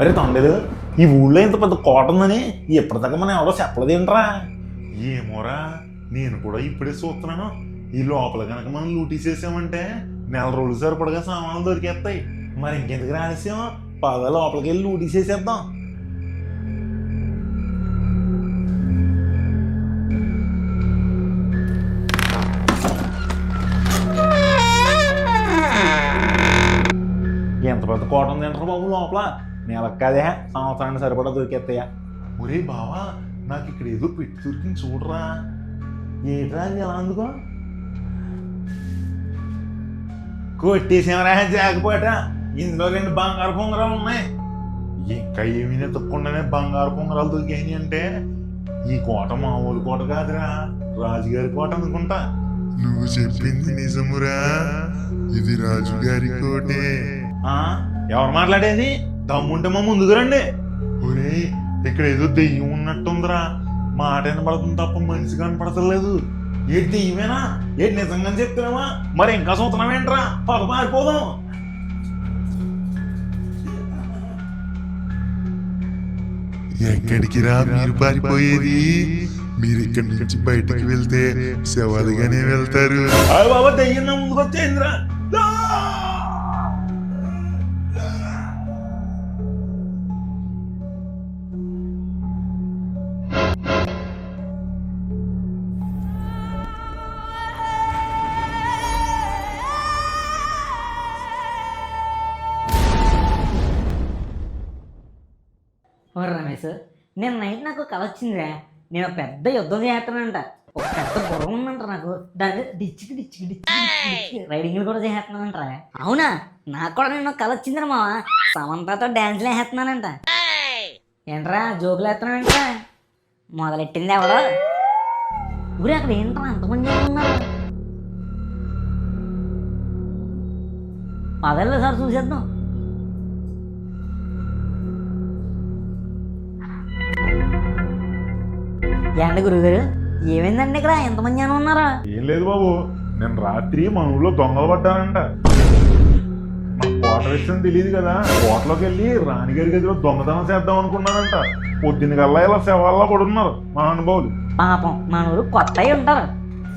అరే తొండలు ఈ ఊళ్ళో ఇంత పెద్ద కోట ఉందని ఇప్పటిదాకా మనం ఎవరో చెప్పలేదేంట్రా ఏమోరా నేను కూడా ఇప్పుడే చూస్తున్నాను. ఈ లోపల కనుక మనం లూటీ చేసామంటే నెల రోజులు సరిపడగా సామాన్లు దొరికేస్తాయి. మరి ఇంకెందుకు రానిసాం పద లోపలికి వెళ్ళి లూటీ చేసేద్దాం. ఎంత పెద్ద కోట ఉంది అంటారు బాబు లోపల? నెలకు కదే సంవత్సరానికి సరిపడా దొరికేస్తాయా ఒరే బావా నాకు ఇక్కడ ఏదో పెట్టి దొరికింది చూడరా. ఏట్రా ఎలా అందుకో? కొట్టేసామరా జాకపోట ఇందులో రెండు బంగారు పొంగరాలు ఉన్నాయి. ఇంకా ఏమీ తప్పకుండానే బంగారు పొంగరాలు దొరికాయి అంటే ఈ కోట మామూలు కోట కాదురా. రాజుగారి కోట అనుకుంటా. నువ్వు చెప్పింది నిజమురా. ఇది రాజుగారి కోటే. ఆ, ఎవరు మాట్లాడేది? దమ్ముంటే మా ముందుకు రండి. ఒరే ఇక్కడ ఏదో దెయ్యం ఉన్నట్టుందిరా. మాట వినపడుతుంది తప్ప మనిషి కనపడతలేదు. ఏంటి దెయ్యమేనా? ఏంటి నిజంగా చెప్తున్నావా? మరి ఇంకా చూస్తున్నామేంట్రా పద మారిపోదాం ఎక్కడికి రా? మీరు పారిపోయేది. మీరు ఇక్కడి నుంచి బయటికి వెళ్తే శవాలుగానే వెళ్తారు. బాబా దెయ్యం నా ముందుకు వచ్చేయిందిరా ఓ రమేష్ నేను నైట్ నాకు కల వచ్చిందిరా. నేను పెద్ద యుద్ధం చేస్తానంట ఒక పెద్ద గుర్రం ఉందంట నాకు. దాని డిచ్చికి డిచ్చికి డిచ్చికి రైడింగ్లు రైడింగ్ కూడా చేస్తున్నానంటరా. అవునా? నాకు కూడా నేను కల వచ్చిందిరా మావా. సమంతతో డాన్స్లు వేస్తున్నానంట. ఏంట్రా జోకులు వేస్తున్నానంటరా మొదలెట్టింది ఎవడో? ఊరి అక్కడ ఏంట్రా అంతమంది ఉన్నారు? పదల్లో సార్ చూసేద్దాం. ఏంటి గురుగారు? ఏమైందండి ఇక్కడ? ఎంతమంది జనం ఉన్నారా? ఏం లేదు బాబు నేను రాత్రి మన ఊళ్ళో దొంగలు పడ్డానంట. నాకు కోట విషయం తెలియదు కదా. కోటలోకి వెళ్ళి రాణిగారి గదిలో దొంగతనం చేద్దాం అనుకున్నానంట. పొద్దున్న కల్లా ఇలా శవాల్లో పడున్నారు మహానుభావులు పాపం మన ఊరు కొత్త ఉంటారు.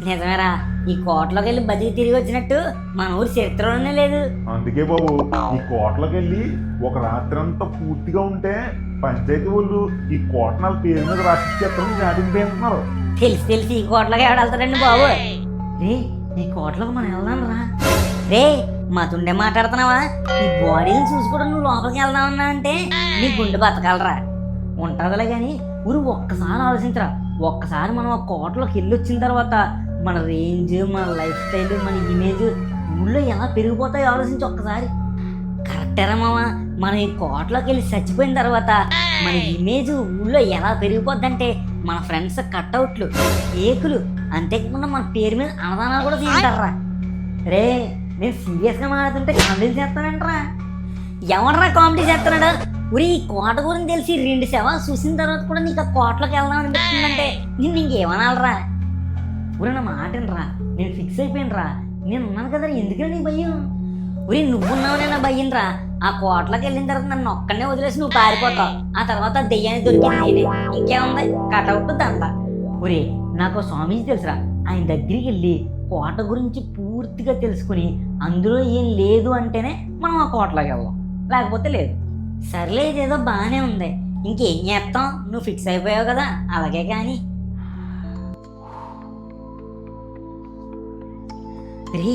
నిజమేరా ఈ కోటలోకి వెళ్ళి బతికి తిరిగి వచ్చినట్టు మన ఊరు చరిత్రలోనే లేదు. అందుకే బాబు ఈ కోటలోకి వెళ్ళి ఒక రాత్రి అంతా పూర్తిగా ఉంటే పంచాయతీ వాళ్ళు ఈ కోట నాలుగు పేరు మీద రాసిచ్చేస్తారని చాటింగ్ అంటున్నారు తెలిసి తెలిసి. ఈ కోటలోకి ఎవడెళ్తారండి వెళ్తారండి బాబు? రే ఈ కోటలోకి మనం వెళ్దాం రా. రే మా తుండే మాట్లాడుతున్నావా? ఈ బాడీని చూసుకోవడం నువ్వు లోపలికి వెళ్దామన్నా అంటే నీ గుండె బతకాలరా. ఉంటుందిలే కానీ ఊరు ఒక్కసారి ఆలోచించరా. ఒక్కసారి మనం ఆ కోటలోకి వెళ్ళి వచ్చిన తర్వాత మన రేంజ్ మన లైఫ్ స్టైల్ మన ఇమేజ్ ఊళ్ళో ఎలా పెరిగిపోతాయో ఆలోచించి ఒక్కసారి. కరెక్టేరా మావా? మనం ఈ కోటలోకి వెళ్ళి చచ్చిపోయిన తర్వాత మన ఇమేజ్ ఊళ్ళో ఎలా పెరిగిపోద్దంటే మన ఫ్రెండ్స్ కట్అవుట్లు కేకులు అంతేకాకుండా మన పేరు మీద అన్నదానాలు కూడా తీసుకుంటారా రే నేను సీరియస్గా మాట్లాడుతుంటే కామెడీ చేస్తానంటరా. ఎవడరా కామెడీ చేస్తున్నాడు? ఉరి ఈ కోట గురించి తెలిసి రెండు సేవలు చూసిన తర్వాత కూడా నీకు ఆ కోటలోకి వెళ్దాం అనిపిస్తుందంటే నేను ఇంకేమనాలరా? ఊరే నా మాట రా నేను ఫిక్స్ అయిపోయినరా? నేను ఉన్నాను కదరా? ఎందుకని నీ భయం? ఉరి నువ్వున్నావునే నా భయ్యనరా ఆ కోటలోకి వెళ్ళిన తర్వాత నన్ను ఒక్కనే వదిలేసి నువ్వు పారిపోతావు. ఆ తర్వాత దెయ్యాన్ని దొరికింది నేనే. ఇంకేముంది? కటౌట్ దంద ఒరే నాకు స్వామీజీ తెలుసురా. ఆయన దగ్గరికి వెళ్ళి కోట గురించి పూర్తిగా తెలుసుకుని అందులో ఏం లేదు అంటేనే మనం ఆ కోటలోకి వెళ్దాం. లేకపోతే లేదు. సర్లే ఇదేదో బాగానే ఉంది. ఇంకేం చేస్తాం? నువ్వు ఫిక్స్ అయిపోయావు కదా. అలాగే కానీ. రే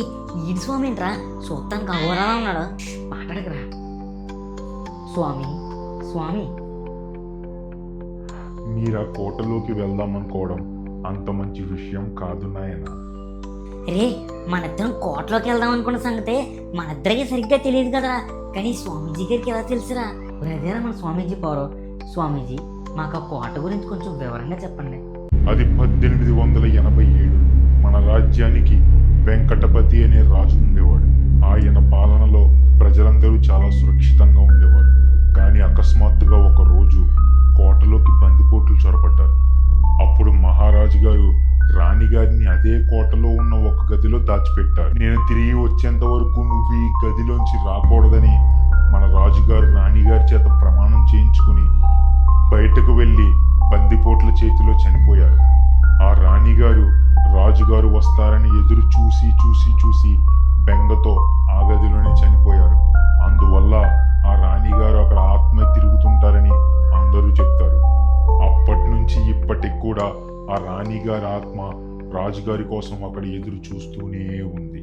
ఈడు స్వామి ఏంట్రా? చూస్తానికి అఘోరా ఉన్నాడు. మాట్లాడకరా స్వామి స్వామి. మీరు ఆ కోటలోకి వెళ్దాం అనుకోవడం అంత మంచి విషయం కాదు నాయన. రే మనిద్దరం కోటలోకి వెళ్దాం అనుకున్న సంగతే మనిద్దరికి సరిగ్గా తెలియదు కదరా. కానీ స్వామీజీ గారికి ఎలా తెలుసురా? అదేరా మన స్వామీజీ పవరు స్వామీజీ మాకు ఆ కోట గురించి కొంచెం వివరంగా చెప్పండి. అది పద్దెనిమిది వందల ఎనభై ఏడు. మన రాజ్యానికి వెంకటపతి అనే రాజు ఉండేవాడు. ఆయన పాలనలో ప్రజలందరూ చాలా సురక్షితంగా ఉండేవారు. కానీ అకస్మాత్తుగా ఒక రోజు కోటలోకి బందిపోట్లు చొరబడ్డారు. అప్పుడు మహారాజు గారు రాణిగారిని అదే కోటలో ఉన్న ఒక గదిలో దాచిపెట్టారు. నేను తిరిగి వచ్చేంత వరకు నువ్వు ఈ గదిలోంచి రాకూడదని మన రాజుగారు రాణిగారి చేత ప్రమాణం చేయించుకుని బయటకు వెళ్ళి బందిపోట్ల చేతిలో చనిపోయారు. ఆ రాణిగారు రాజుగారు వస్తారని ఎదురు చూసి చూసి చూసి బెంగతో ఆ గదిలోనే చనిపోయారు. అందువల్ల ఆ రాణిగారు అక్కడ ఆత్మ తిరుగుతుంటారని అందరూ చెప్తారు. అప్పటి నుంచి ఇప్పటికి కూడా ఆ రాణిగారి ఆత్మ రాజుగారి కోసం అక్కడ ఎదురు చూస్తూనే ఉంది.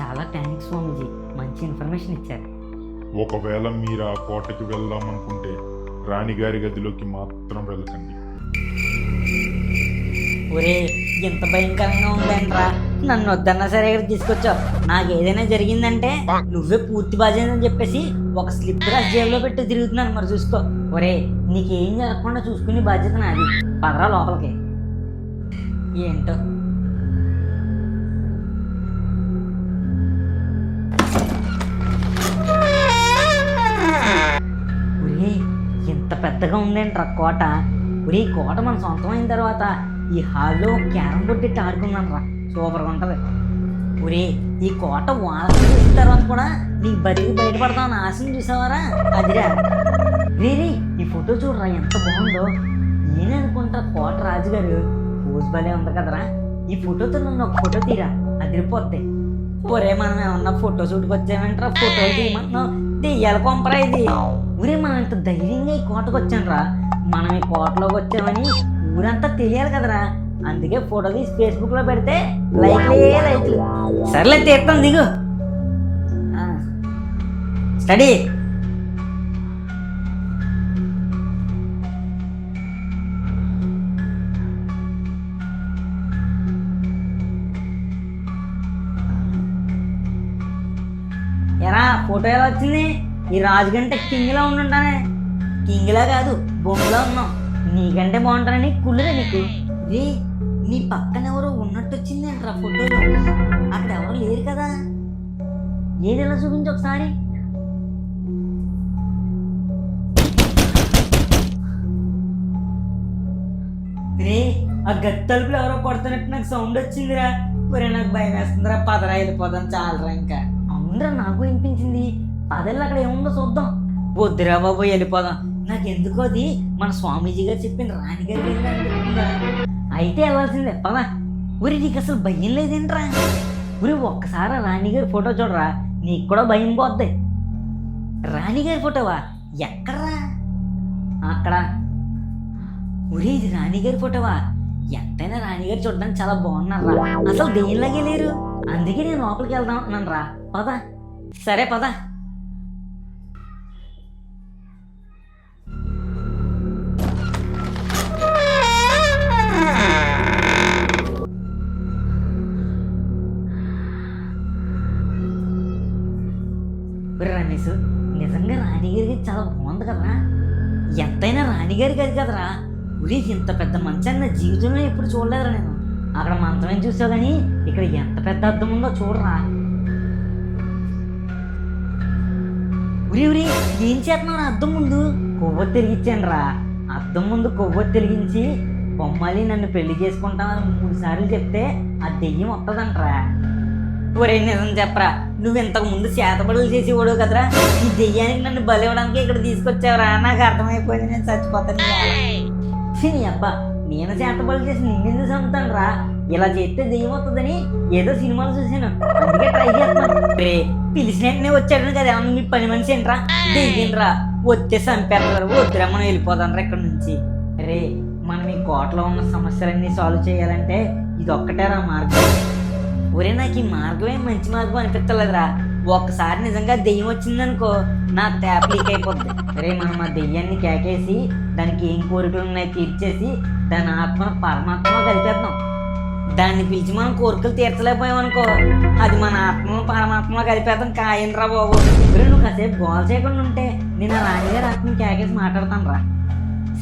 చాలా థ్యాంక్స్ స్వామీజీ. మంచి ఇన్ఫర్మేషన్ ఇచ్చారు. ఒకవేళ మీరు ఆ కోటకి వెళ్దామనుకుంటే రాణిగారి గదిలోకి మాత్రం వెళ్ళకండి. ఒరే ఎంత భయంకరంగా ఉందంట్రా. నన్ను వద్దన్నా సరే ఇక్కడ తీసుకొచ్చావు నాకు ఏదైనా జరిగిందంటే నువ్వే పూర్తి బాధ్యత అని చెప్పేసి ఒక స్లిప్ రాసి జేబులో పెట్టి తిరుగుతున్నాను మరి చూసుకో. ఒరే నీకేం జరగకుండా చూసుకునే బాధ్యత నాది. పదరా లోపలికి. ఏంటో? ఒరే ఎంత పెద్దగా ఉందేంట్రా కోట? ఒరే ఈ కోట మన సొంతమైన తర్వాత ఈ హాల్లో క్యారం బోర్డు ఇట్టి ఆడుకున్నాను రా. సూపర్గా ఉంటుంది. ఒరే ఈ కోట వాళ్ళకి చూసిన తర్వాత కూడా నీకు బతికి బయటపడతామని ఆశను చూసావారా? అదిరా. రేరే ఈ ఫోటో చూడరా ఎంత బాగుందో. నేను అనుకుంటా కోట రాజుగారు పోజ్ భలే ఉంది కదరా. ఈ ఫోటోతో నన్ను ఒక ఫోటో తీరా అదిరిపోద్ది. ఒరే మనం ఏమన్నా ఫోటో షూట్కి వచ్చామంటారా? ఫోటో తీయమంటున్నావు దెయ్యాల కొంపరా ఇది. ఒరే మనం ఇంత ధైర్యంగా ఈ కోటకు వచ్చానురా మనం ఈ కోటలోకి వచ్చామని ఊరంతా తెలియాలి కదరా. అందుకే ఫోటో తీసి ఫేస్బుక్లో పెడితే లైక్లే లైక్లు. సర్లే తీస్తాం దిగు. స్టడీ. ఎరా ఫోటో ఎలా వచ్చింది? ఈ రాజుగంట కింగ్లో కింగ్లా ఉండుంటానే కింగ్లా కాదు బొమ్మలా ఉన్నాం. నీకంటే బాగుంటానని కుళ్ళురా నీకు? రే నీ పక్కన ఎవరో ఉన్నట్టు వచ్చింది అంటారా ఫోటోలో. అక్కడ ఎవరు లేరు కదా. ఏది ఎలా చూపించు ఒకసారి. రే ఆ గట్టి తలుపులు ఎవరో కొడుతున్నట్టు నాకు సౌండ్ వచ్చిందిరా. ఒరే నాకు భయం వేస్తుందిరా. పదరా వెళ్ళిపోదాం చాలరా ఇంకా. అవునరా నాకు వినిపించింది. పదల్లు అక్కడ ఏముందో చూద్దాం. వద్దురా బాబు వెళ్ళిపోదాం. నాకు ఎందుకో అది? మన స్వామీజీ గారు చెప్పిన రాణిగారి అయితే వెళ్ళాల్సిందే పదా. ఊరి నీకు అసలు భయం లేదేంట్రా? ఊరి ఒక్కసారి రాణిగారి ఫోటో చూడరా? నీకు కూడా భయం పోద్ది. రాణిగారి ఫోటోవా? ఎక్కడరా? అక్కడ. ఊరి ఇది రాణిగారి ఫోటోవా? ఎంతైనా రాణిగారు చూడడానికి చాలా బాగున్నారా? అసలు దెయ్యంలాగే లేరు? అందుకే నేను లోపలికి వెళ్దాం అంటున్నాను రా పదా. సరే పదా. బాగుంది కదరా ఎంతైనా రాణిగారి గది కదరా. ఉరి ఇంత పెద్ద మంచాన్ని నా జీవితంలో ఎప్పుడు చూడలేదురా నేను. అక్కడ మంచమేం చూసావు కానీ ఇక్కడ ఎంత పెద్ద అర్థం ఉందో చూడరా. ఉరి ఉరి ఏం చేస్తున్నావు అద్దం ముందు? కొవ్వొత్తి తిరిగిచ్చాను రా అద్దం ముందు కొవ్వొత్తి తిరిగించి బొమ్మాలి నన్ను పెళ్ళి చేసుకుంటామని మూడు సార్లు చెప్తే ఆ దెయ్యం వస్తుందంట్రా ఒరే నిజం చెప్పరా. నువ్వు ఇంతకు ముందు చేతబడులు చేసేవాడు కదరా? ఈ దెయ్యానికి నన్ను బలివ్వడానికి ఇక్కడ తీసుకొచ్చావురా. నాకు అర్థమైపోయింది నేను చచ్చిపోతాను నీ అబ్బా నేను చేతబడులు చేసి నిన్నెందుకు చంపుతాను రా ఇలా చేస్తే దెయ్యం వస్తుందని ఏదో సినిమాలు చూసాను అందుకే ట్రై చేస్తున్నాను. రే పిలిచిన వెంటనే వచ్చాడు కదా ఏమన్నా మీ పని మనిషి ఏంట్రా? దెయ్యంరా రా వస్తే చంపేస్తారు. వద్దురా మనం వెళ్ళిపోదాం రా ఇక్కడ నుంచి. రే మనం ఈ కోటలో ఉన్న సమస్యలన్నీ సాల్వ్ చేయాలంటే ఇది ఒక్కటేరా మార్గం. ఒరే నాకు ఈ మార్గమే మంచి మార్గం అనిపించలేదురా ఒక్కసారి నిజంగా దెయ్యం వచ్చిందనుకో నాకు ట్యాప్ లీక్ అయిపోద్ది. రే మనం ఆ దెయ్యాన్ని కేకేసి దానికి ఏం కోరికలు ఉన్నాయి తీర్చేసి దాని ఆత్మ పరమాత్మ కలిపేద్దాం. దాన్ని పిలిచి మనం కోరికలు తీర్చలేకపోయామనుకో అది మన ఆత్మ పరమాత్మ కలిపేద్దాం కాయనరా బాబు. ఒరే నువ్వు కాసేపు గోల్ చేయకుండా ఉంటే నేను ఆ రాణిగారి ఆత్మని కేకేసి మాట్లాడతాను రా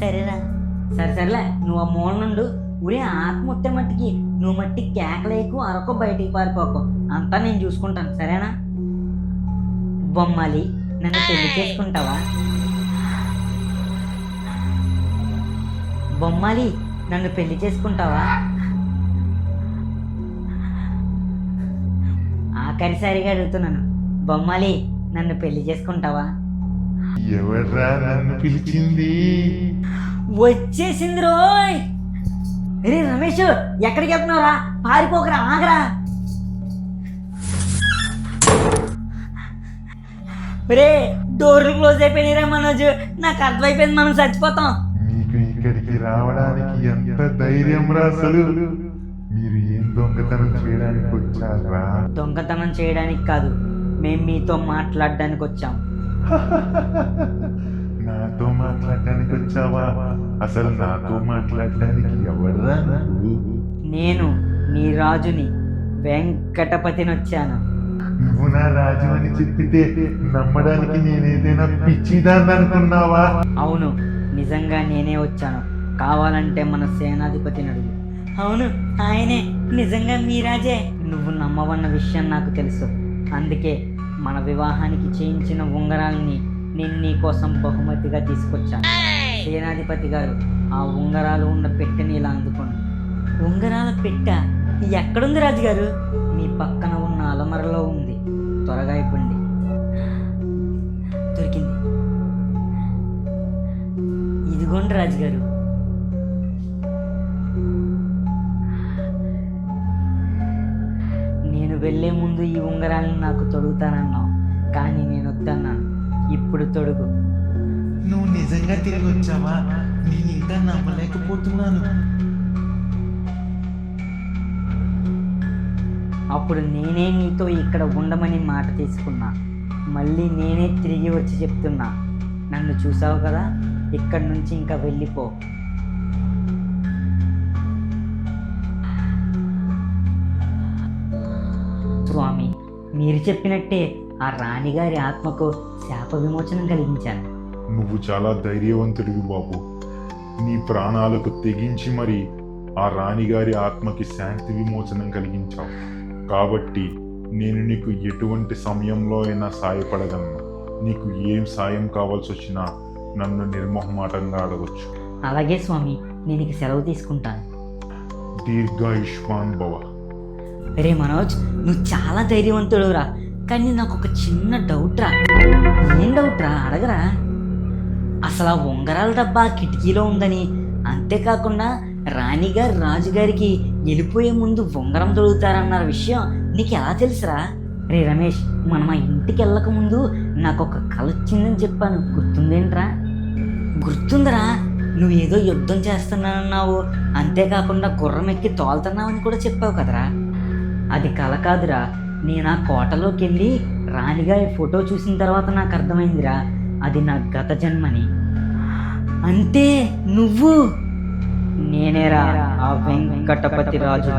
సరేరా. సరే సరేలే. నువ్వు ఆ మూల నుండు ఊరే ఆత్మ వస్తే మట్టికి నువ్వు మట్టి కేకలేకు అరకో బయటికి పారిపోకు. అంతా నేను చూసుకుంటాను సరేనా? బొమ్మాలి నన్ను పెళ్ళి చేసుకుంటావా? బొమ్మాలి నన్ను పెళ్ళి చేసుకుంటావా? ఆఖరిసారిగా అడుగుతున్నాను బొమ్మాలి నన్ను పెళ్ళి చేసుకుంటావా? ఎవర్రా నన్ను పిలిచింది? వచ్చేసింది రోయ్! రే రమేష్ ఎక్కడికి వెళ్తున్నావురా పారిపోకరా ఆగరా. రే డోర్లు క్లోజ్ అయిపోయినాయిరా మనోజ్. నాకు అర్థమైపోయింది మనం చచ్చిపోతాం. మీకు ఇక్కడికి రావడానికి ఎంత ధైర్యం రా అసలు? మీరు ఏం దొంగతనం చేయడానికి వచ్చారా? దొంగతనం చేయడానికి కాదు మేము మీతో మాట్లాడడానికి వచ్చాం నాతో మాట్లాడడానికి వచ్చావా? అసలు నాతో మాట్లాడడానికి ఎవర్రా నువ్వు? నేను నీ రాజుని వెంకటపతిని వచ్చాను. నువ్వు నా రాజు అని చెప్పితే నమ్మడానికి నేనేదైనా పిచ్చిదాన్ని అనుకున్నావా? అవును నిజంగా నేనే వచ్చాను. కావాలంటే మన సేనాధిపతిని అడుగు. అవును ఆయనే. నిజంగా మీ రాజే. నువ్వు నమ్మవన్న విషయం నాకు తెలుసు. అందుకే మన వివాహానికి చేయించిన ఉంగరాల్ని నేను నీ కోసం బహుమతిగా తీసుకొచ్చాను. సేనాధిపతి గారు ఆ ఉంగరాలు ఉన్న పెట్టెని ఇలా అందుకోండి. ఉంగరాల పెట్ట ఎక్కడుంది రాజుగారు? మీ పక్కన ఉన్న అలమరలో ఉంది. త్వరగా ఇవ్వండి దొరికింది. ఇదిగోండి రాజుగారు. నేను వెళ్ళే ముందు ఈ ఉంగరాలను నాకు తొడుగుతానన్నావు. కానీ నేను వద్దన్నాను. ఇప్పుడు తొడుగు. నువ్వు నిజంగా తిరిగి వచ్చావా? నేను ఇంకా నమ్మలేకపోతున్నాను. అప్పుడు నేనే నీతో ఇక్కడ ఉండమని మాట తీసుకున్నా. మళ్ళీ నేనే తిరిగి వచ్చి చెప్తున్నా. నన్ను చూసావు కదా? ఇక్కడి నుంచి ఇంకా వెళ్ళిపో. స్వామి మీరు చెప్పినట్టే ఆ రాణిగారి ఆత్మకు శాప విమోచనం కలిగించాను. నువ్వు చాలా ధైర్యవంతుడివి బాబు. నీ ప్రాణాలకు తెగించి మరి ఆ రాణిగారి ఆత్మకి శాంతి విమోచనం కలిగించావు. కాబట్టి నేను నీకు ఎటువంటి సమయంలో అయినా సాయపడగలను. నీకు ఏం సాయం కావాల్సి వచ్చినా నన్ను నిర్మోహమాటంగా అడగొచ్చు. అలాగే స్వామి నేను ఇక సెలవు తీసుకుంటాను. దీర్ఘాయుష్మాన్ భవ రే మనోజ్ నువ్వు చాలా ధైర్యవంతుడురా కానీ నాకు ఒక చిన్న డౌట్ రా. ఏం డౌట్ రా అడగరా. అసలు ఆ ఉంగరాల డబ్బా కిటికీలో ఉందని. అంతేకాకుండా రాణిగారు రాజుగారికి వెళ్ళిపోయే ముందు ఉంగరం తొడుగుతారన్న విషయం నీకు ఎలా తెలుసురా? రే రమేష్ మనం ఆ ఇంటికి వెళ్ళక ముందు నాకు ఒక కళ వచ్చిందని చెప్పాను. గుర్తుందేంట్రా? గుర్తుందిరా. నువ్వు ఏదో యుద్ధం చేస్తున్నానన్నావు. అంతేకాకుండా గుర్రం ఎక్కి తోలుతున్నావని కూడా చెప్పావు కదరా. అది కల కాదురా. నేను ఆ కోటలోకి వెళ్ళి రాణిగారి ఫోటో చూసిన తర్వాత నాకు అర్థమైందిరా అది నా గత జన్మని. అంటే నువ్వు? నేనేరా ఆ వెంకటపతి రాజు